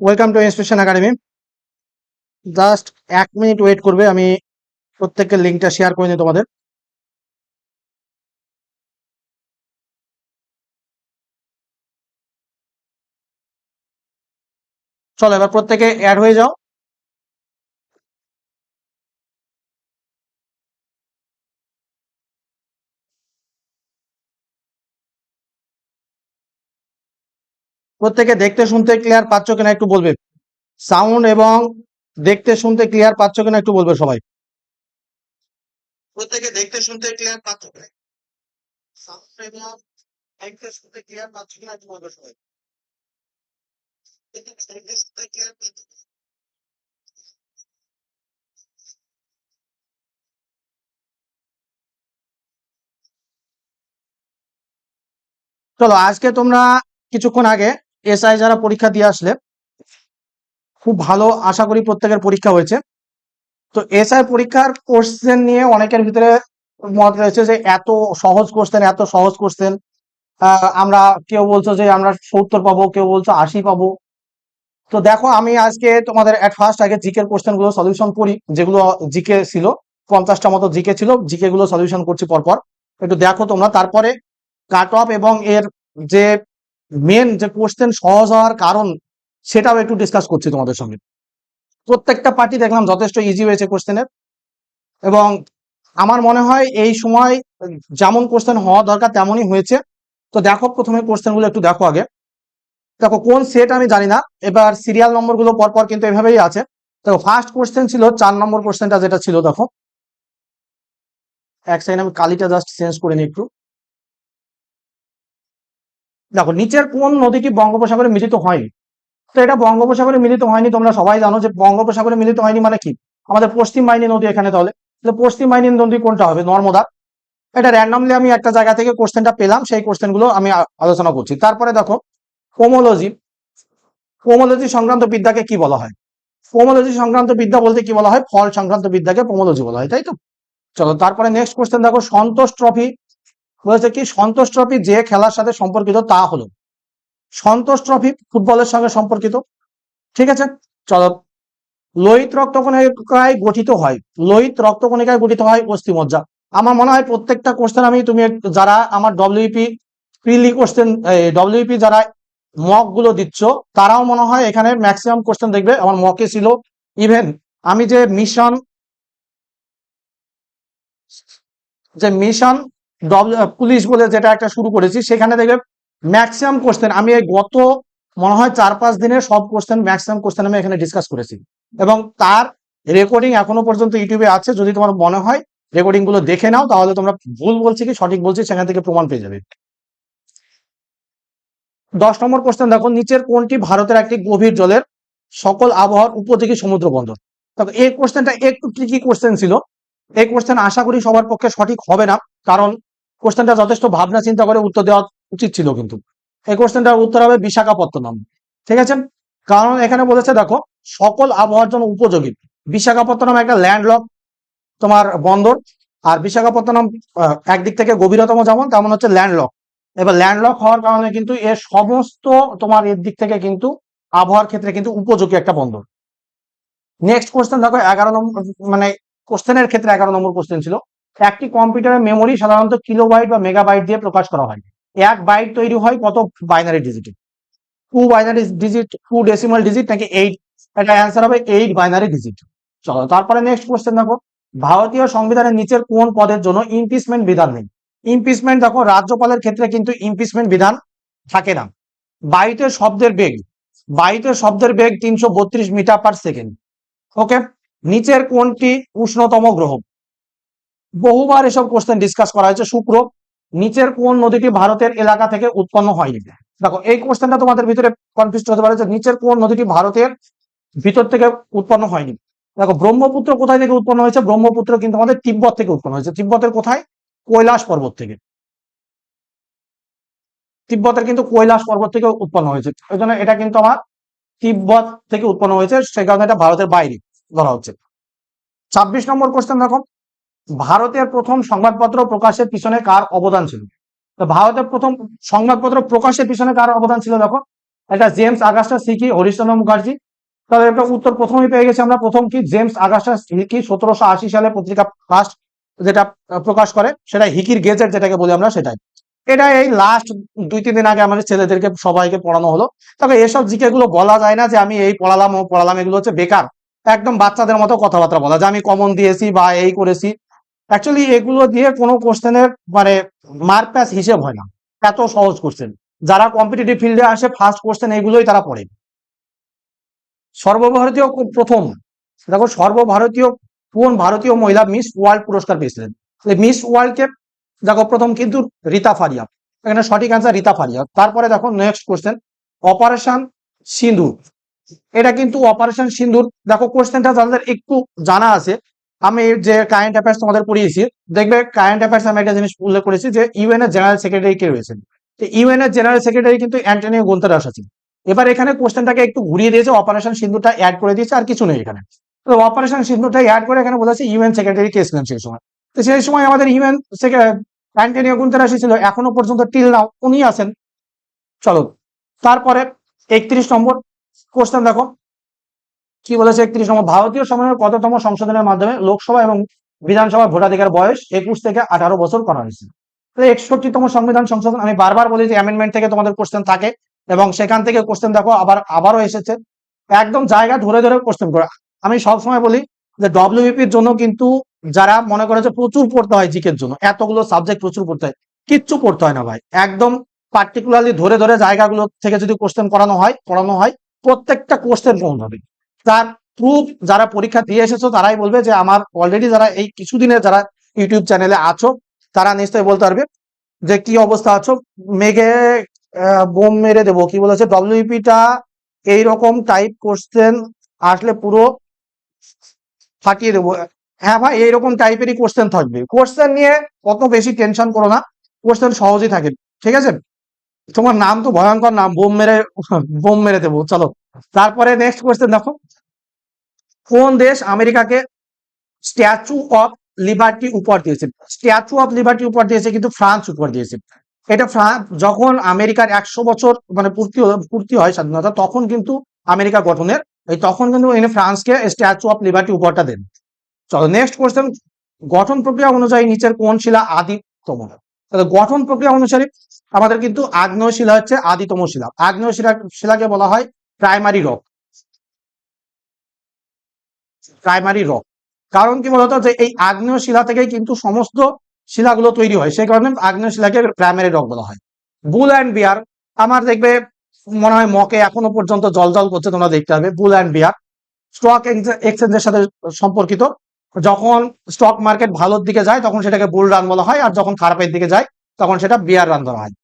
Welcome to inspiration academy just এক minute wait করবে, আমি প্রত্যেকের লিঙ্কটা শেয়ার করে নিই তোমাদের। চলো, এবার প্রত্যেকে অ্যাড হয়ে যাও। প্রত্যেকে দেখতে শুনতে ক্লিয়ার পাচ্ছ কিনা একটু বলবে? সাউন্ড এবং দেখতে শুনতে ক্লিয়ার পাচ্ছ কিনা একটু বলবে সবাই? প্রত্যেকে দেখতে শুনতে ক্লিয়ার পাচ্ছ কিনা? সাউন্ড এবং দেখতে শুনতে ক্লিয়ার পাচ্ছ কিনা একটু বলবে সবাই? দেখতে শুনতে ক্লিয়ার পাচ্ছ চলো আজকে তোমরা কিছুক্ষণ আগে এসআই যারা পরীক্ষা দিয়ে আসলে, খুব ভালো আশা করি প্রত্যেকের পরীক্ষা হয়েছে। তো এসআই পরীক্ষার কোশ্চেন নিয়ে অনেকের ভিতরে মত রয়েছে যে, এত সহজ কোশ্চেন এত সহজ কোশ্চেন আমরা, কেউ বলছো যে, আমরা সত্তর পাবো, কেউ বলছো আশি পাবো। তো দেখো, আমি আজকে তোমাদের অ্যাট ফার্স্ট আগে জিকের কোশ্চেনগুলো সলিউশন করি, যেগুলো জিকে ছিল, পঞ্চাশটা মতো জিকে ছিল, জিকে গুলো সলিউশন করছি পরপর। একটু দেখো তোমরা, তারপরে কাট অফ এবং এর যে মেন যে কোশ্চেন সহজ হওয়ার কারণ সেটাও একটু ডিসকাস করছি তোমাদের সঙ্গে। প্রত্যেকটা পার্টি দেখলাম যথেষ্ট ইজি হয়েছে কোশ্চেনের এবং আমার মনে হয় এই সময় যেমন কোশ্চেন হওয়া দরকার তেমনই হয়েছে। তো দেখো প্রথমে কোশ্চেনগুলো একটু দেখো আগে। দেখো কোন সেট আমি জানি না। এবার সিরিয়াল নম্বরগুলো পরপর কিন্তু এভাবেই আছে। দেখো ফার্স্ট কোশ্চেন ছিল, চার নম্বর কোশ্চেনটা যেটা ছিল, দেখো। এক সেকেন্ড আমি কালিটা জাস্ট চেঞ্জ করে নিই একটু। দেখো, নিচের কোন নদীটি বঙ্গোপসাগরে মিলিত হয়নি? তো এটা বঙ্গোপসাগরে মিলিত হয়নি, তোমরা সবাই জানো যে বঙ্গোপসাগরে মিলিত হয়নি মানে কি? আমাদের পশ্চিম বাহিনী নদী এখানে তাহলে। পশ্চিম বাহিনী নদী কোনটা হবে? নর্মদা। এটা র্যান্ডামলি আমি একটা জায়গা থেকে কোশ্চেনটা পেলাম, সেই কোশ্চেনগুলো আমি আলোচনা করছি। তারপরে দেখো কোমোলজি কোমোলজি সংক্রান্ত বিদ্যাকে কি বলা হয়? কোমোলজি সংক্রান্ত বিদ্যা বলতে কি বলা হয়? ফল সংক্রান্ত বিদ্যাকে কোমোলজি বলা হয়, তাই তো? চলো, তারপরে নেক্সট কোশ্চেন দেখো, সন্তোষ ট্রফি বলেছে কি, সন্তোষ ট্রফি যে খেলার সাথে সম্পর্কিত তা হলো। সন্তোষ ট্রফি ফুটবলের সঙ্গে সম্পর্কিত। ঠিক আছে? চলো। লোহিত রক্তকণিকায় গঠিত হয়। লোহিত রক্তকণিকায় গঠিত হয় অস্থিমজ্জা। আমার মনে হয় প্রত্যেকটা কোশ্চেন আমি তুমি যারা আমার ডব্লিউপি প্রিলি কোশ্চেন ডব্লিউপি যারা মকগুলো দিচ্ছ, তারাও মনে হয় এখানে ম্যাক্সিমাম কোশ্চেন দেখবে। আমার মকে ছিল ইভেন আমি যে মিশন যে মিশন পুলিশ বলে যেটা একটা শুরু করেছি, সেখানে দেখবে ম্যাক্সিমাম কোশ্চেন আমি এই গত মনে হয় চার পাঁচ দিনের সব কোশ্চেন ম্যাক্সিমাম কোশ্চেন আমি এখানে ডিসকাস করেছি। এবং তার রেকর্ডিং এখনও পর্যন্ত ইউটিউবে আছে, যদি তোমার মনে হয় রেকর্ডিংগুলো দেখে নাও, তাহলে তোমরা ভুল বলছি কি, সঠিক বলছি, সেখান থেকে প্রমাণ পেয়ে যাবে। দশ নম্বর কোশ্চেন দেখো, নিচের কোনটি ভারতের একটি গভীর জলের সকল আবহাওয়ার উপযোগী সমুদ্র বন্দর দেখো, এই কোশ্চেনটা একটু ট্রিকি কোশ্চেন ছিল। এই কোশ্চেন আশা করি সবার পক্ষে সঠিক হবে না, কারণ কোশ্চেনটা যথেষ্ট ভাবনা চিন্তা করে উত্তর দেওয়া উচিত ছিল কিন্তু। এই কোশ্চেনটার উত্তর হবে বিশাখাপত্তনম। ঠিক আছে? কারণ এখানে বলেছে, দেখো, সকল আবহাওয়ার জন্য উপযোগী। বিশাখাপত্তনম একটা ল্যান্ডলক তোমার বন্দর, আর বিশাখাপত্তনম একদিক থেকে গভীরতম যেমন, তেমন হচ্ছে ল্যান্ডলক। এবার ল্যান্ডলক হওয়ার কারণে কিন্তু এর সমস্ত তোমার এর দিক থেকে কিন্তু আবহাওয়ার ক্ষেত্রে কিন্তু উপযোগী একটা বন্দর। নেক্সট কোশ্চেন দেখো, এগারো নম্বর মানে কোশ্চেনের ক্ষেত্রে এগারো নম্বর কোশ্চেন ছিল। একটি কম্পিউটারের মেমোরি সাধারণত কিলোবাইট বা মেগাবাইট দিয়ে প্রকাশ করা হয়। এক বাইট তৈরি হয় কত binary ডিজিটে two binary digit two decimal digit নাকি এইট এটা অ্যান্সার হবে এইট বাইনারি ডিজিট চলো, তারপরে নেক্সট কোয়েশ্চেন দেখো। ভারতীয় সংবিধানের নিচের কোন পদের জন্য ইমপিচমেন্ট বিধান নেই? ইমপিচমেন্ট দেখো, রাজ্যপালের ক্ষেত্রে কিন্তু ইমপিচমেন্ট বিধান থাকে না। বায়ুতে শব্দের বেগ বায়ুতে শব্দের বেগ তিনশো বত্রিশ মিটার পার সেকেন্ড ওকে নিচের কোনটি উষ্ণতম গ্রহ? বহুবার এসব কোশ্চেন ডিসকাস করা হয়েছে। শুক্র, নিচের কোন নদীটি ভারতের এলাকা থেকে উৎপন্ন হয়নি? দেখো, এই কোশ্চেনটা তোমাদের ভিতরে কনফিউজ হতে পারে যে নিচের কোন নদীটি ভারতের ভিতর থেকে উৎপন্ন হয়নি? দেখো, ব্রহ্মপুত্র কোথায় থেকে উৎপন্ন হয়েছে? ব্রহ্মপুত্র কিন্তু আমাদের তিব্বত থেকে উৎপন্ন হয়েছে। তিব্বতের কোথায়? কৈলাস পর্বত থেকে। তিব্বতের কিন্তু কৈলাস পর্বত থেকে উৎপন্ন হয়েছে। ওই জন্য এটা কিন্তু আমার তিব্বত থেকে উৎপন্ন হয়েছে। সেই কারণে এটা ভারতের বাইরে ধরা হচ্ছে। ছাব্বিশ নম্বর কোশ্চেন দেখো। ভারতের প্রথম সংবাদপত্র প্রকাশের পিছনে কার অবদান ছিল? তো ভারতের প্রথম সংবাদপত্র প্রকাশের পিছনে কার অবদান ছিল দেখো? একটা জেমস আগাস্টা সিকি, হরিশ্চন্দ্র মুখার্জি। তাহলে একটা উত্তর প্রথমেই পেয়ে গেছি আমরা। প্রথম কি জেমস আগাস্টা হিকি সতেরোশো আশি সালে পত্রিকা ফার্স্ট যেটা প্রকাশ করে, সেটা হিকির গেজেট যেটাকে বলি আমরা, সেটাই। এটা এই লাস্ট দুই, তিন দিন আগে আমাদের ছেলেদেরকে, সবাইকে পড়ানো হলো। তবে এসব জিকে গুলো বলা যায় না যে আমি এই পড়ালাম, ও পড়ালাম, এগুলো হচ্ছে বেকার। একদম বাচ্চাদের মতো কথাবার্তা বলা যে আমি কমন দিয়েছি বা এই করেছি। অ্যাকচুয়ালি এগুলো দিয়ে কোনো কোশ্চেনের মানে মার্ক প্যাস হিসেব হয় না। এত সহজ কোশ্চেন যারা কম্পিটিটিভ ফিল্ডে আসে ফার্স্ট কোশ্চেন এগুলোই তারা পড়ে। সর্বভারতীয় প্রথম? দেখো, সর্বভারতীয় কোন ভারতীয় মহিলা মিস ওয়ার্ল্ড পুরস্কার পেয়েছিলেন? মিস ওয়ার্ল্ডকে দেখো, প্রথম কিন্তু রীতা ফারিয়া। এখানে সঠিক অ্যান্সার রীতা ফারিয়া। তারপরে দেখো নেক্সট কোশ্চেন অপারেশন সিন্দুর। এটা কিন্তু অপারেশন সিন্ধুর দেখো কোশ্চেনটা যাদের একটু জানা আছে। আমি যে কারেন্ট অ্যাফেয়ার্স তোমাদের পড়িয়েছি দেখবে কারেন্ট অ্যাফেয়ার্স আমি একটা জিনিস উল্লেখ করেছি যে ইউএন এর জেনারেল সেক্রেটারি কে রয়েছেন। ইউএন এর জেনারেল সেক্রেটারি কিন্তু অ্যান্টনিও গোন্তারাস আছেন। এবার এখানে কোশ্চেনটাকে একটু ঘুরিয়ে দিয়েছে অপারেশন সিন্ধুটা অ্যাড করে দিয়েছে আর কিছু নেই এখানে। তো অপারেশন সিন্ধুটা অ্যাড করে এখানে বলেছে ইউএন সেক্রেটারি কে ছিলেন সেই সময়। তো সেই সময় আমাদের ইউএন অ্যান্টনিও গুন্তারাসই ছিল, এখনও পর্যন্ত টিল নাও উনি আছেন। চলো, তারপরে একত্রিশ নম্বর কোশ্চেন দেখো। কি বলেছে একত্রিশ নম্বর? ভারতীয় সময়ের কততম সংশোধনের মাধ্যমে লোকসভা এবং বিধানসভা ভোটাধিকার বয়স একুশ থেকে আঠারো বছর করা হয়েছে? একষট্টিতম সংবিধান সংশোধন, আমি বারবার বলি যে অ্যামেন্ডমেন্ট থেকে তোমাদের কোশ্চেন থাকে এবং সেখান থেকে কোশ্চেন দেখো, আবার, আবারও এসেছে। একদম জায়গা ধরে ধরে কোশ্চেন করে। আমি সবসময় বলি যে ডব্লিউপির জন্য কিন্তু যারা মনে করে যে প্রচুর পড়তে হয় জিকের জন্য, এতগুলো সাবজেক্ট প্রচুর পড়তে হয়, কিচ্ছু পড়তে হয় না ভাই। একদম পার্টিকুলারলি ধরে ধরে জায়গাগুলো থেকে যদি কোশ্চেন করানো হয়, পড়ানো হয়, প্রত্যেকটা কোশ্চেন পৌঁছ হবে। তার প্রুফ যারা পরীক্ষা দিয়ে এসেছ, তারাই বলবে যে আমার অলরেডি যারা এই কিছুদিনের যারা ইউটিউব চ্যানেলে আছো, তারা নিশ্চয়ই বলতে পারবে যে কি অবস্থা আছো। মেঘে বোম মেরে দেবো, কি বলেছে? ডব্লিউপিটা এইরকম টাইপ কোশ্চেন আসলে পুরো ফাটিয়ে দেবো। হ্যাঁ ভাই, এইরকম টাইপেরই কোশ্চেন থাকবে। কোশ্চেন নিয়ে অত বেশি টেনশন করো না। কোশ্চেন সহজই থাকে। ঠিক আছে? তোমার নাম তো ভয়ঙ্কর নাম, বোম মেরে বোম মেরে দেবো। চলো। তারপরে নেক্সট কোয়েশ্চেন দেখো। কোন দেশ আমেরিকাকে স্ট্যাচু অফ লিবার্টি উপহার দিয়েছে? স্ট্যাচু অফ লিবার্টি উপহার দিয়েছে কিন্তু ফ্রান্স উপহার দিয়েছে। এটা ফ্রান্স, যখন আমেরিকার একশো বছর মানে পূর্তি পূর্তি হয় স্বাধীনতা, তখন কিন্তু আমেরিকা গঠনের, এই তখন কিন্তু ফ্রান্সকে স্ট্যাচু অফ লিবার্টি উপহারটা দেন। চলো নেক্সট কোশ্চেন গঠন প্রক্রিয়া অনুযায়ী নিচের কোন শিলা আদিতম? তাহলে গঠন প্রক্রিয়া অনুসারে আমাদের কিন্তু আগ্নেয় শিলা হচ্ছে আদিতম শিলা। আগ্নেয় শিলা শিলাকে বলা হয় প্রাইমারি রক প্রাইমারি রক কারণ কি বলতো যে এই আগ্নেয় শিলা থেকেই কিন্তু সমস্ত শিলাগুলো তৈরি হয়। সেই কারণে আগ্নেয় শিলাকে প্রাইমারি রক বলা হয়। বুল অ্যান্ড বিয়ার আমার দেখবে মনে হয় মকে এখনও পর্যন্ত জল জল করছে, তোমরা দেখতে পাবে। বুল অ্যান্ড বিয়ার স্টক এক্সচেঞ্জের সাথে সম্পর্কিত। যখন স্টক মার্কেট ভালোর দিকে যায়, তখন সেটাকে বুল রান বলা হয়, আর যখন খারাপের দিকে যায়, তখন সেটা বিয়ার রান ধরা হয়।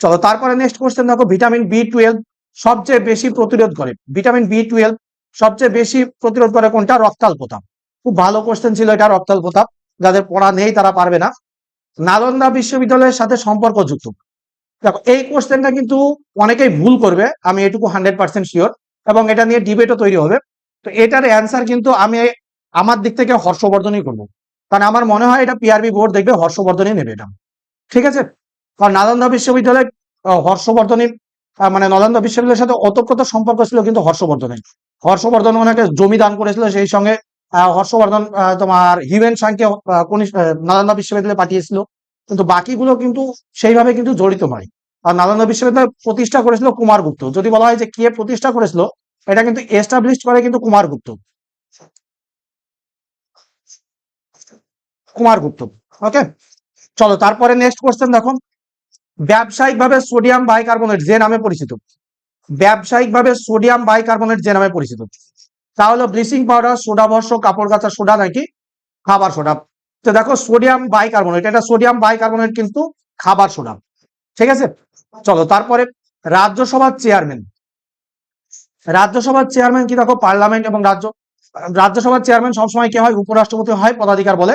চলো, তারপরে নেক্সট কোশ্চেন দেখো ভিটামিন বি টুয়েলভ সবচেয়ে বেশি প্রতিরোধ করে। ভিটামিন বি টুয়েলভ সবচেয়ে বেশি প্রতিরোধ করে কোনটা? রক্তাল রক্তাল্পতা খুব ভালো কোশ্চেন ছিল এটা রক্তাল রক্তাল্পতা যাদের পড়া নেই তারা পারবে না। নালন্দা বিশ্ববিদ্যালয়ের সাথে সম্পর্কযুক্ত। দেখো এই কোশ্চেনটা কিন্তু অনেকেই ভুল করবে আমি এটুকু হান্ড্রেড পার্সেন্ট শিওর এবং এটা নিয়ে ডিবেটও তৈরি হবে। তো এটার অ্যান্সার কিন্তু আমি আমার দিক থেকে হর্ষবর্ধনই করব। কারণ আমার মনে হয় এটা পিআরবি বোর্ড দেখবে হর্ষবর্ধনই নেবে এটা। ঠিক আছে? কারণ নালন্দা বিশ্ববিদ্যালয় আহ, মানে নালন্দা বিশ্ববিদ্যালয়ের সাথে অতপ্রত সম্পর্ক ছিল, কিন্তু হর্ষবর্ধনের। হর্ষবর্ধন ওনাকে জমি দান করেছিল, সেই সঙ্গে হর্ষবর্ধন তোমার হিউম্যান সাংকে নালন্দা বিশ্ববিদ্যালয়ে পাঠিয়েছিল। কিন্তু বাকিগুলো কিন্তু সেইভাবে কিন্তু জড়িত নয়। আর নালন্দা বিশ্ববিদ্যালয় প্রতিষ্ঠা করেছিল কুমারগুপ্ত যদি বলা হয় যে কে প্রতিষ্ঠা করেছিল, এটা কিন্তু এস্টাবলিশ করে কিন্তু কুমারগুপ্ত কুমারগুপ্ত ওকে চলো, তারপরে নেক্সট কোশ্চেন দেখো। ব্যবসায়িকভাবে সোডিয়াম বাইকার্বনেট যে নামে পরিচিত। ব্যবসায়িকভাবে সোডিয়াম বাইকার্বনেট যে নামে পরিচিত। তা হলো ব্লিচিং পাউডার, সোডা ভস্য কাপড় কাচা, সোডা নাকি খাবার সোডা। তো দেখো সোডিয়াম বাইকার্বনেট, এটা সোডিয়াম বাইকার্বনেট কিন্তু খাবার সোডা। ঠিক আছে? চলো তারপরে রাজ্যসভার চেয়ারম্যান। রাজ্যসভার চেয়ারম্যান কি দেখো? পার্লামেন্ট এবং রাজ্য, রাজ্যসভার চেয়ারম্যান সবসময় কি হয়? উপরাষ্ট্রপতি হয়, পদাধিকার বলে।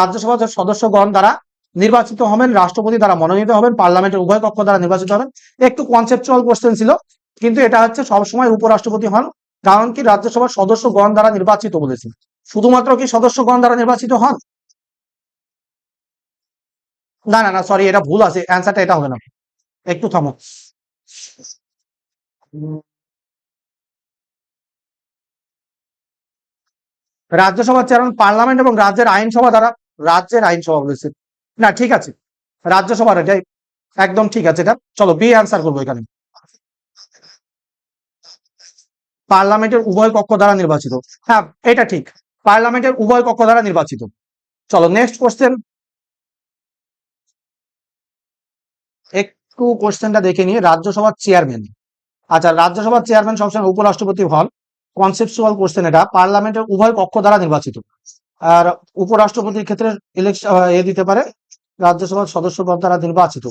রাজ্যসভার সদস্যগণ দ্বারা নির্বাচিত হবেন, রাষ্ট্রপতি দ্বারা মনোনীত হবেন, পার্লামেন্টের উভয় কক্ষ দ্বারা নির্বাচিত হবেন। একটু কনসেপচুয়াল কোশ্চেন ছিল, কিন্তু এটা হচ্ছে সবসময় উপরাষ্ট্রপতি হন, কারণ কি রাজ্যসভার সদস্যগণ দ্বারা নির্বাচিত বলেছি। শুধুমাত্র কি সদস্যগণ দ্বারা নির্বাচিত হন? না না না সরি এটা ভুল আছে অ্যান্সারটা এটা হবে না। একটু থামো। রাজ্যসভার চেয়ারম্যান পার্লামেন্ট এবং রাজ্যের আইনসভা দ্বারা, রাজ্যের আইনসভা বলেছে। না, ঠিক আছে। রাজ্যসভার এটাই একদম ঠিক আছে, এটা। চলো, বি অ্যান্সার করব এখানে। পার্লামেন্টের উভয় কক্ষ দ্বারা নির্বাচিত। হ্যাঁ এটা ঠিক। পার্লামেন্টের উভয় কক্ষ দ্বারা নির্বাচিত। চলো নেক্সট কোশ্চেন একটু কোশ্চেনটা দেখে নিয়ে রাজ্যসভার চেয়ারম্যান আচ্ছা রাজ্যসভার চেয়ারম্যান সবসময় উপরাষ্ট্রপতি হন কনসেপচুয়াল কোশ্চেন এটা। পার্লামেন্টের উভয় কক্ষ দ্বারা নির্বাচিত। আর উপরাষ্ট্রপতির ক্ষেত্রে ইলেকশন এ দিতে পারে। রাজ্যসভার সদস্য পদ দ্বারা নির্বাচিত।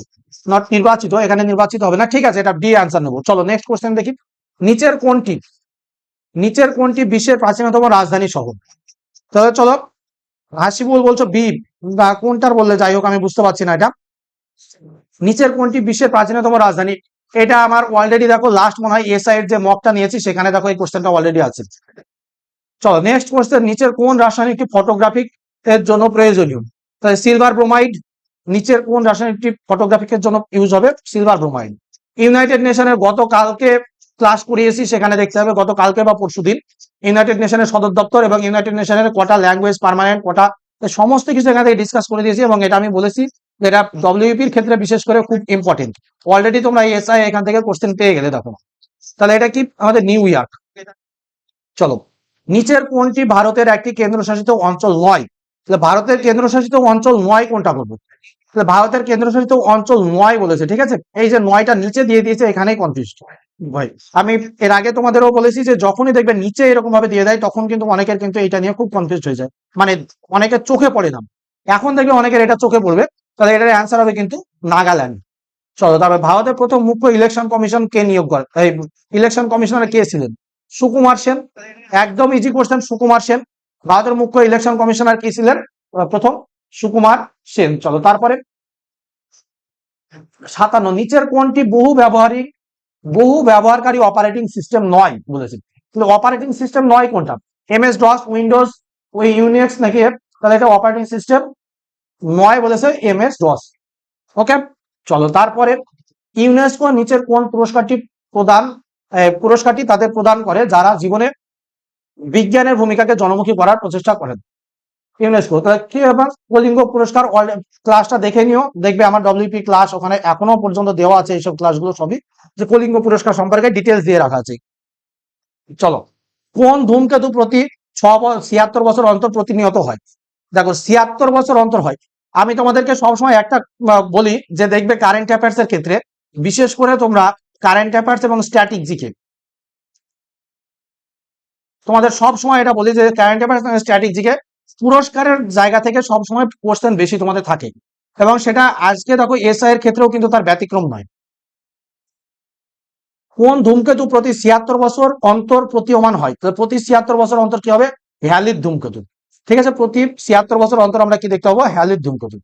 নট নির্বাচিত, এখানে নির্বাচিত হবে না, ঠিক আছে, এটা ডি আনসার নেব। চলো নেক্সট কোশ্চেন দেখি। নিচের কোনটি? নিচের কোনটি বিশ্বের প্রাচীনতম রাজধানী শহর? তাহলে চলো, হাসিবুল বলছো বি কোনটার বললে? যাই হোক, আমি বুঝতে পারছি না এটা। নিচের কোনটি বিশ্বের প্রাচীনতম রাজধানী? এটা আমার অলরেডি দেখো লাস্ট মনে হয় এসআই এর যে মকটা নিয়েছি, সেখানে দেখো এই কোশ্চেনটা অলরেডি আছে। চলো নেক্সট কোশ্চেন নিচের কোন রাসায়নিকটি ফটোগ্রাফিক এর জন্য প্রয়োজনীয়? সিলভার ব্রোমাইড নিচের কোন রাসায়নিকটি ফটোগ্রাফিকের জন্য ইউজ হবে? সিলভার ব্রোমাইড ইউনাইটেড নেশনের গতকালকে ক্লাস করিয়েছি, সেখানে দেখতে হবে গতকালকে বা পরশুদিন ইউনাইটেড নেশনের সদর দপ্তর এবং ইউনাইটেড নেশনের কটা ল্যাঙ্গুয়েজ পারমানেন্ট কটা সমস্ত কিছু এখান থেকে ডিসকাস করে দিয়েছি এবং এটা আমি বলেছি যে এটা ডব্লিউপির ক্ষেত্রে বিশেষ করে খুব ইম্পর্টেন্ট অলরেডি তোমরা এসআই এখান থেকে কোশ্চেন পেয়ে গেলে দেখো। তাহলে এটা কি? আমাদের নিউ ইয়র্ক চলো। নিচের কোনটি ভারতের একটি কেন্দ্রশাসিত অঞ্চল নয়? তাহলে ভারতের কেন্দ্রশাসিত অঞ্চল নয় কোনটা করব তাহলে ভারতের কেন্দ্রশাসিত অঞ্চল নয় বলেছে, ঠিক আছে? এই যে নয়টা নিচে দিয়ে দিয়েছে, এখানেই কনফিউজ ভাই, আমি এর আগে তোমাদেরও বলেছি যে যখনই দেখবে নিচে এরকম ভাবে দিয়ে দেয়, তখন কিন্তু অনেকের কিন্তু এটা নিয়ে খুব কনফিউজ হয়ে যায়। মানে অনেকের চোখে পড়ে না। এখন দেখবে অনেকের এটা চোখে পড়বে, তাহলে এটার অ্যান্সার হবে কিন্তু নাগাল্যান্ড। চলো, তারপরে ভারতের প্রথম মুখ্য ইলেকশন কমিশন কে নিয়োগ করে ইলেকশন কমিশনার কে ছিলেন? সুকুমার সেন। একদম ইজি কোশ্চেন সুকুমার সেন। ভারতের মুখ্য ইলেকশন কমিশনার কি ছিলেন? প্রথম, সুকুমার সেন। চলো তারপরে। সাতান্ন, নিচের কোনটি বহু ব্যবহারিক বহু ব্যবহারকারী অপারেটিং সিস্টেম নয় বলেছে। কিন্তু অপারেটিং সিস্টেম নয় কোনটা? এমএস ডস উইন্ডোজ ওই ইউনিক্স নাকি? তাহলে এটা অপারেটিং সিস্টেম নয় বলেছে এমএস ডস ওকে চলো তারপরে। ইউনেস্কো নিচের কোন পুরস্কারটি প্রদান পুরস্কারটি তাদের প্রদান করে? যারা জীবনে বিজ্ঞানের ভূমিকাকে জনমুখী করার প্রচেষ্টা করেন। ইউনেস্কো তাহলে কি ব্যাপার? কলিঙ্গ পুরস্কার ক্লাসটা দেখে নিও। দেখবে আমার ডব্লিউপি ক্লাস ওখানে এখনও পর্যন্ত দেওয়া আছে এইসব ক্লাসগুলো সবই। যে কলিঙ্গ পুরস্কার সম্পর্কে ডিটেলস দিয়ে রাখা আছে। চলো। কোন ধূমকেতু প্রতি ছ ছিয়াত্তর বছর অন্তর প্রতিনিয়ত হয়? দেখো, ছিয়াত্তর বছর অন্তর হয়। আমি তোমাদেরকে সবসময় একটা বলি যে দেখবে কারেন্ট অ্যাফেয়ার্স এর ক্ষেত্রে, বিশেষ করে তোমরা কারেন্ট অ্যাফেয়ার্স এবং স্ট্যাটিক জিকে তোমাদের সব সময় এটা বলি যে কারেন্ট অ্যাফেয়ার্স এবং স্ট্যাটিক জিকে পুরস্কারের জায়গা থেকে সব সময় কোশ্চেন বেশি তোমাদের থাকে। এবং সেটা আজকে দেখো এসআই এর ক্ষেত্রেও কিন্তু তার ব্যতিক্রম নয়। কোন ধূমকেতু প্রতি ছিয়াত্তর বছর অন্তর প্রতীয়মান হয়? তো প্রতি ছিয়াত্তর বছর অন্তর কি হবে? হ্যালির ধূমকেতু। ঠিক আছে, প্রতি ছিয়াত্তর বছর অন্তর আমরা কি দেখতে পাবো? হ্যালির ধূমকেতু।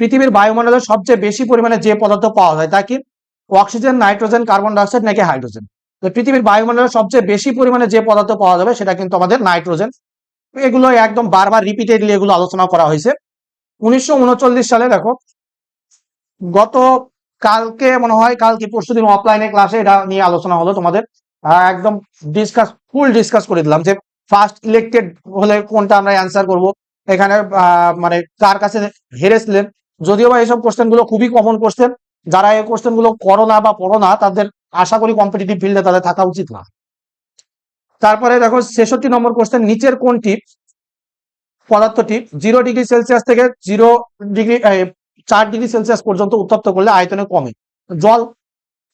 পৃথিবীর বায়ুমণ্ডলে সবচেয়ে বেশি পরিমাণে যে পদার্থ পাওয়া যায় তা কি? অক্সিজেন নাইট্রোজেন কার্বন ডাইঅক্সাইড নাকি হাইড্রোজেন পৃথিবীর বায়ুমণ্ডলে সবচেয়ে বেশি পরিমাণে যে পদার্থ পাওয়া যাবে সেটা কিন্তু আমাদের নাইট্রোজেন। এগুলো একদম বারবার রিপিটেডলি এগুলো আলোচনা করা হয়েছে। উনিশশো সালে দেখো, গত কালকে মনে হয়, কালকে পরশু অফলাইনে ক্লাসে এটা নিয়ে আলোচনা হলো তোমাদের। একদম ডিসকাস ফুল ডিসকাস করে দিলাম যে ফার্স্ট ইলেক্টেড হলে কোনটা আমরা অ্যান্সার করব, এখানে মানে কার কাছে হেরেছিলেন। যদিও বা এইসব কোশ্চেনগুলো খুবই কমন কোশ্চেন যারা এই কোশ্চেনগুলো করো না বা পড়ো না, তাদের আশা করি কম্পিটিটিভ ফিল্ডে তাদের থাকা উচিত না। তারপরে দেখো ছেষট্টি নম্বর কোশ্চেন নিচের কোনটি পদার্থটি জিরো ডিগ্রি সেলসিয়াস থেকে জিরো ডিগ্রি চার ডিগ্রি সেলসিয়াস পর্যন্ত উত্তপ্ত করলে আয়তনে কমে। জল,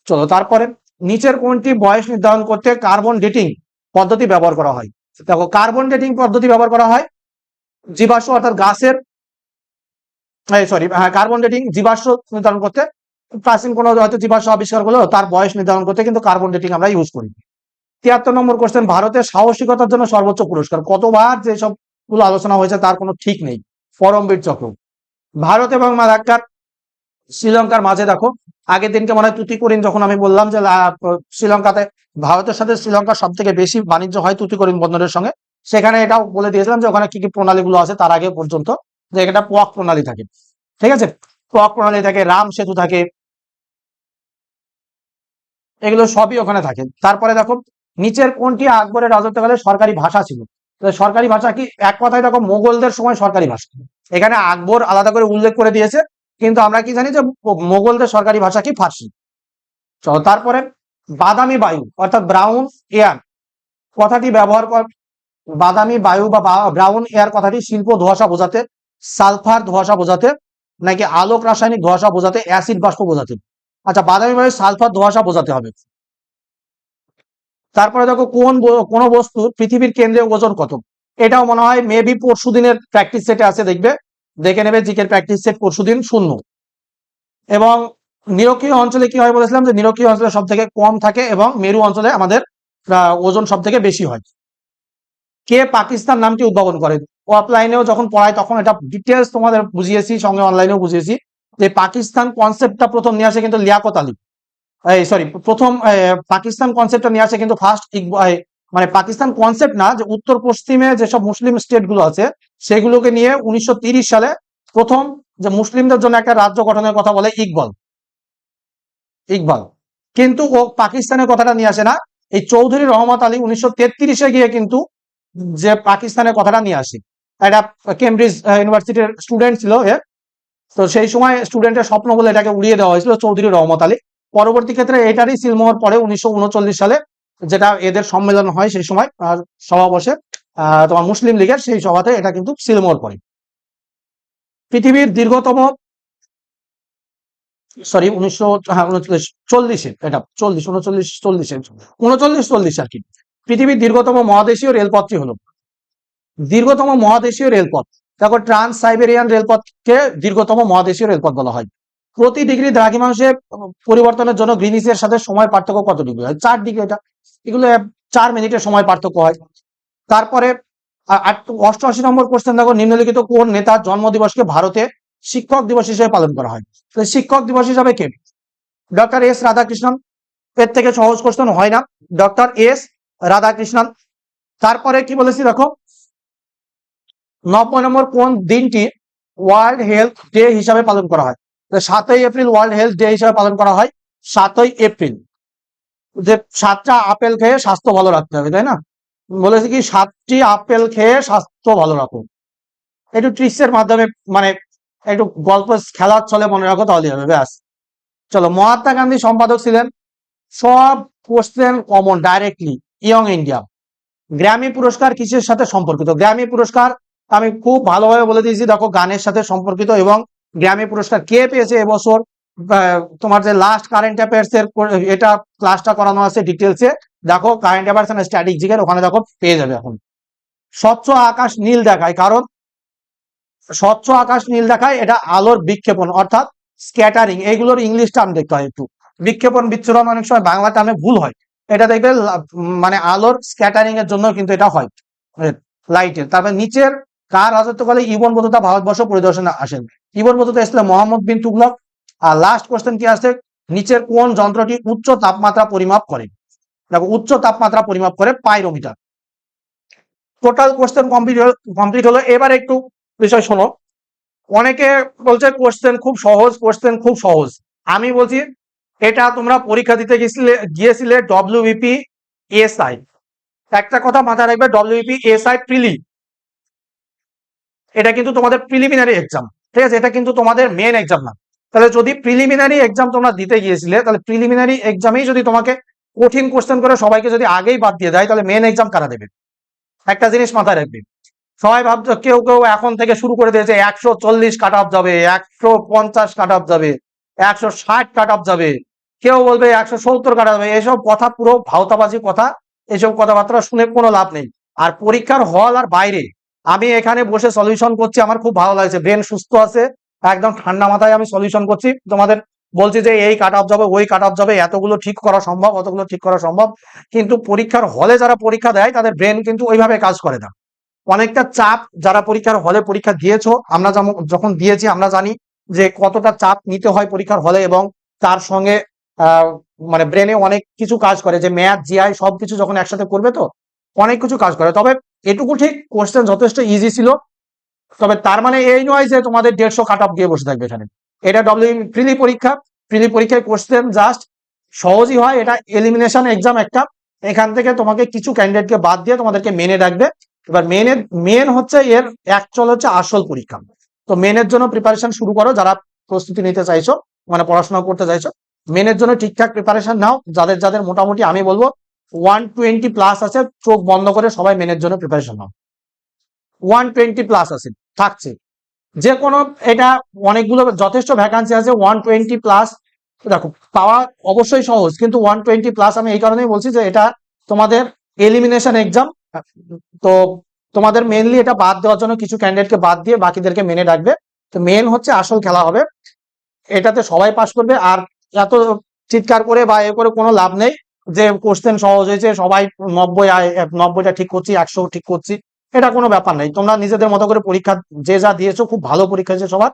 চলো তারপরে, নিচের কোনটি বয়স নির্ধারণ করতে কার্বন ডেটিং পদ্ধতি ব্যবহার করা হয়? দেখো কার্বন ডেটিং পদ্ধতি ব্যবহার করা হয় জীবাশ্ম অর্থাৎ গাছের সরি হ্যাঁ কার্বন ডেটিং জীবাশ্ম নির্ধারণ করতে প্রাচীন কোনো হয়তো জীবাশ্ম আবিষ্কার করল তার বয়স নির্ধারণ করতে কিন্তু কার্বন ডেটিং আমরা ইউজ করি। তিয়াত্তর নম্বর কোশ্চেন ভারতের সাহসিকতার জন্য সর্বোচ্চ পুরস্কার। কতবার যেসবগুলো আলোচনা হয়েছে তার কোনো ঠিক নেই। পরমবীর চক্র। ভারত এবং মাদাক্কার শ্রীলঙ্কার মাঝে দেখো, আগের দিনকে মনে হয় তুতিকোরিন যখন আমি বললাম যে শ্রীলঙ্কাতে ভারতের সাথে শ্রীলঙ্কার সব থেকে বেশি বাণিজ্য হয় তুতিকোরিন বন্দরের সঙ্গে। সেখানে এটাও বলে দিয়েছিলাম যে, ওখানে কি কি প্রণালীগুলো আছে তার আগে পর্যন্ত, যে এটা পোয়াক প্রণালী থাকে। ঠিক আছে? পোয়াক প্রণালী থাকে, রাম সেতু থাকে এগুলো সবই ওখানে থাকে। তারপরে দেখো, নিচের কোনটি আকবরের রাজত্বকালে সরকারি ভাষা ছিল? সরকারি ভাষা কি, এক কথায় দেখো, মোগলদের সময় সরকারি ভাষা এখানে আকবর আলাদা করে উল্লেখ করে দিয়েছে, কিন্তু আমরা কি জানি যে মোগলদের সরকারি ভাষা কি ফার্সি। চলো, তারপরে বাদামি বায়ু, অর্থাৎ ব্রাউন এয়ার, কথাটি ব্যবহার কর, বাদামি বায়ু বা, ব্রাউন এয়ার কথাটি শিল্প ধোঁয়াশা বোঝাতে, সালফার ধোঁয়াশা বোঝাতে, নাকি আলোক রাসায়নিক ধোঁয়াশা বোঝাতে, অ্যাসিড বাষ্প বোঝাতে। আচ্ছা বাদামি বায়ু সালফার ধোয়াশা বোঝাতে হবে। তারপরে দেখো, কোন কোন বস্তু পৃথিবীর কেন্দ্রে ওজন কত? এটাও মনে হয় মেবি পরশু দিনের প্র্যাকটিস সেটে আছে, দেখবে? দেখে নেবে জিকের প্র্যাকটিস সেট পরশু দিন শূন্য। এবং নিরক্ষীয় অঞ্চলে কি হয় বলেছিলাম? যে নিরক্ষীয় অঞ্চলে সব থেকে কম থাকে এবং মেরু অঞ্চলে আমাদের ওজন সব থেকে বেশি হয়। কে পাকিস্তান নামটি উদ্ভাবন করে? অফলাইনেও যখন পড়ায় তখন এটা ডিটেলস তোমাদের বুঝিয়েছি, সঙ্গে অনলাইনেও বুঝিয়েছি। যে পাকিস্তান কনসেপ্টটা প্রথম নিয়ে আসে কিন্তু লিয়াকত আলী। এই সরি প্রথম পাকিস্তান কনসেপ্টটা নিয়ে আসে কিন্তু ফার্স্ট মানে পাকিস্তান কনসেপ্ট না, যে উত্তর পশ্চিমে যেসব মুসলিম স্টেটগুলো আছে, সেগুলোকে নিয়ে উনিশশো সালে প্রথম যে মুসলিমদের জন্য একটা রাজ্য গঠনের কথা বলে ইকবাল। ইকবাল। কিন্তু ও পাকিস্তানের কথাটা নিয়ে আসে না। এই চৌধুরী রহমত আলী উনিশশো গিয়ে কিন্তু যে পাকিস্তানের কথাটা নিয়ে আসে। একটা কেমব্রিজ ইউনিভার্সিটির স্টুডেন্ট ছিল তো সেই সময় স্টুডেন্টের স্বপ্ন বলে এটাকে উড়িয়ে দেওয়া হয়েছিল চৌধুরী রহমত আলী। পরবর্তী ক্ষেত্রে এটারই সিলমোহর পরে উনিশশো উনচল্লিশ সালে যেটা এদের সম্মেলন হয় সেই সময় সভা বসে তোমার মুসলিম লীগের সেই সভাতে এটা কিন্তু সিলমোহর পরে। পৃথিবীর দীর্ঘতম সরি উনিশশো হ্যাঁ উনচল্লিশ, চল্লিশে, এটা, চল্লিশ, উনচল্লিশ, চল্লিশে, উনচল্লিশ, চল্লিশ আর কি। পৃথিবীর দীর্ঘতম মহাদেশীয় রেলপথটি হলো, দীর্ঘতম মহাদেশীয় রেলপথ। দেখো ট্রান্স সাইবেরিয়ান রেলপথকে দীর্ঘতম মহাদেশীয় রেলপথ বলা হয়। প্রতি ডিগ্রি দ্রাঘিমাংশে পরিবর্তনের জন্য গ্রিনিসের সাথে সময় পার্থক্য কত ডিগ্রি হয়? চার ডিগ্রি এটা। এগুলো চার মিনিটের সময় পার্থক্য হয়। তারপরে অষ্টআশি নম্বর কোশ্চেন দেখো, নিম্নলিখিত কোন নেতার জন্মদিবসকে ভারতে শিক্ষক দিবস হিসেবে পালন করা হয়? শিক্ষক দিবস হিসাবে কে? Doctor S Radhakrishnan. এর থেকে সহজ কোশ্চেন হয় না। Doctor S Radhakrishnan. তারপরে কি বলেছি দেখো? নব্বই নম্বর কোন দিনটি ওয়ার্ল্ড হেলথ ডে হিসাবে পালন করা হয়? সাতই এপ্রিল ওয়ার্ল্ড হেলথ ডে হিসাবে পালন করা হয়, সাতই এপ্রিল। যে সাতটা আপেল খেয়ে স্বাস্থ্য ভালো রাখতে হবে, তাই না? বলেছে কি, সাতটি আপেল খেয়ে স্বাস্থ্য ভালো রাখো। একটু ট্রিক্সের মাধ্যমে মানে একটু গল্প খেলার ছলে মনে রাখো তাহলে হবে, ব্যাস। চলো, মহাত্মা গান্ধী সম্পাদক ছিলেন। সব question common directly Young India Grammy পুরস্কার কিসের সাথে সম্পর্কিত? গ্র্যামি পুরস্কার আমি খুব ভালোভাবে বলে দিয়েছি, দেখো গানের সাথে সম্পর্কিত এবং গ্র্যামি পুরস্কার কে পেয়েছে এবছর? তোমার যে লাস্ট কারেন্ট অ্যাফেয়ার্স এর এটা ক্লাসটা করানো আছে ডিটেলসে দেখো কারেন্ট অ্যাফেয়ার্স এন্ড স্ট্যাটিক জিকের ওখানে দেখো পেয়ে যাবে এখন। স্বচ্ছ আকাশ নীল দেখায়, কারণ স্বচ্ছ আকাশ নীল দেখায়, এটা আলোর বিক্ষেপণ, অর্থাৎ স্ক্যাটারিং এইগুলোর ইংলিশ টার্ম দেখতে হয় একটু। বিক্ষেপণ, বিচ্ছুরণ অনেক সময় বাংলা টার্মে ভুল হয়। এটা দেখবে মানে আলোর স্ক্যাটারিং এর জন্য কিন্তু এটা হয় লাইটের তারপর নিচের কার রাজত্বকালে ইবন বতুতা ভারতবর্ষ পরিদর্শনে আসেন? ইবন বতুতা ইসলাম মোহাম্মদ বিন তুগলক। আর লাস্ট কোশ্চেন কি আসছে? নিচের কোন যন্ত্রটি উচ্চ তাপমাত্রা পরিমাপ করে? দেখো, উচ্চ তাপমাত্রা পরিমাপ করে pyrometer. Total question complete complete হলো। এবার একটু বিষয় শোনো। অনেকে বলছে কোশ্চেন খুব সহজ কোশ্চেন খুব সহজ। আমি বলছি, এটা তোমরা পরীক্ষা দিতে গেছিলে, গিয়েছিলে ডব্লিউবিপি এসআই একটা কথা মাথায় রাখবে ডব্লিউবিপি এসআই প্রিলি এটা কিন্তু তোমাদের প্রিলিমিনারি এক্সাম ঠিক আছে? এটা কিন্তু তোমাদের মেন এক্সাম না। তাহলে যদি প্রিলিমিনারি এক্সাম তোমরা দিতে গিয়েছিলে, তাহলে প্রিলিমিনারি এক্সামেই যদি তোমাকে কঠিন কোশ্চেন করে সবাইকে যদি আগেই বাদ দিয়ে দেয়, তাহলে মেন এক্সাম কারা দেবে? একটা জিনিস মাথায় রাখবে। সবাই ভাবছ, কেউ কেউ এখন থেকে শুরু করে দিয়েছে, একশো চল্লিশ কাট অফ যাবে, একশো পঞ্চাশ কাট অফ যাবে, একশো ষাট কাট অফ যাবে, কেউ বলবে একশো সত্তর কাট যাবে, এসব কথা পুরো ভাওতাবাজি কথা, এসব কথাবার্তা শুনে কোনো লাভ নেই। আর পরীক্ষার হল আর বাইরে আমি এখানে বসে সলিউশন করছি, আমার খুব ভালো লাগছে। ব্রেন সুস্থ আছে, একদম ঠান্ডা মাথায় আমি সলিউশন করছি। তোমাদের বলছি যে এই কাট অফ যাবে ওই কাট অফ যাবে এতগুলো ঠিক করা সম্ভব, অতগুলো ঠিক করা সম্ভব। কিন্তু পরীক্ষার হলে যারা পরীক্ষা দেয়, তাদের ব্রেন কিন্তু ওইভাবে কাজ করে না। অনেকটা চাপ যারা পরীক্ষার হলে পরীক্ষা দিয়েছ, আমরা যেমন যখন দিয়েছি, আমরা জানি যে কতটা চাপ নিতে হয় পরীক্ষার হলে এবং তার সঙ্গে মানে ব্রেনে অনেক কিছু কাজ করে, যে ম্যাথ জিআই সবকিছু যখন একসাথে করবে তো, অনেক কিছু কাজ করে। তবে এটুকু ঠিক কোশ্চেন যথেষ্ট ইজি ছিল। তবে তার মানে এই নয় যে তোমাদের দেড়শো কাট অফ দিয়ে বসে থাকবে এখানে। এটা ডব্লিউ প্রিলি পরীক্ষা। প্রিলি পরীক্ষায় কোশ্চেন জাস্ট সহজই হয়। এটা এলিমিনেশন এক্সাম একটা। এখান থেকে তোমাকে কিছু ক্যান্ডিডেটকে বাদ দিয়ে তোমাদেরকে মেনে রাখবে এবার মেনের মেন হচ্ছে এর অ্যাকচুয়াল হচ্ছে আসল পরীক্ষা। তো মেনের জন্য প্রিপারেশন শুরু করো। যারা প্রস্তুতি নিতে চাইছো মানে পড়াশোনা করতে চাইছো মেনের জন্য ঠিকঠাক প্রিপারেশন নাও। যাদের যাদের মোটামুটি আমি বলব ওয়ান টোয়েন্টি প্লাস আছে, চোখ বন্ধ করে সবাই মেনের জন্য প্রিপারেশন নাও। ওয়ান টোয়েন্টি প্লাস আছে, থাকছে। যে কোনো এটা অনেকগুলো যথেষ্ট ভ্যাকান্সি আছে ওয়ান টোয়েন্টি প্লাস দেখো, পাওয়া অবশ্যই সহজ, কিন্তু ওয়ান টোয়েন্টি প্লাস আমি এই কারণেই বলছি যে এটা তোমাদের এলিমিনেশন এক্সাম তো তোমাদের মেনলি এটা বাদ দেওয়ার জন্য কিছু ক্যান্ডিডেটকে বাদ দিয়ে বাকিদেরকে মেনে রাখবে। তো মেন হচ্ছে আসল খেলা হবে। এটাতে সবাই পাস করবে, আর এত চিৎকার করে বা এ করে কোনো লাভ নেই। যে কোশ্চেন সহজ হয়েছে, সবাই নব্বই নব্বইটা ঠিক করছি, একশো ঠিক করছি, এটা কোনো ব্যাপার নেই। তোমরা নিজেদের মতো করে পরীক্ষা যে যা দিয়েছ, খুব ভালো পরীক্ষা হয়েছে সবার।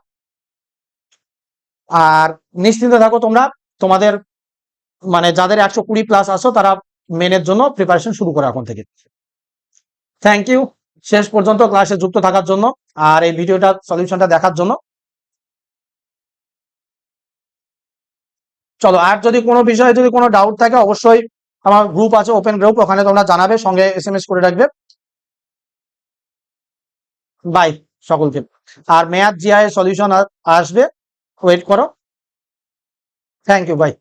আর নিশ্চিন্তে থাকো তোমরা, তোমাদের মানে যাদের একশো কুড়ি প্লাস আসো তারা মেনের জন্য প্রিপারেশন শুরু করো এখন থেকে। থ্যাংক ইউ শেষ পর্যন্ত ক্লাসে যুক্ত থাকার জন্য, আর এই ভিডিওটা সলিউশনটা দেখার জন্য। চলো, আর যদি কোনো বিষয়ে যদি কোনো ডাউট থাকে, অবশ্যই আমার গ্রুপ আছে ওপেন গ্রুপ ওখানে তোমরা জানাবে, সঙ্গে এস এম এস করে রাখবে। বাই সকলকে। আর মেয়াদ জিআই সলিউশন আসবে। ওয়েট করো। Thank you bye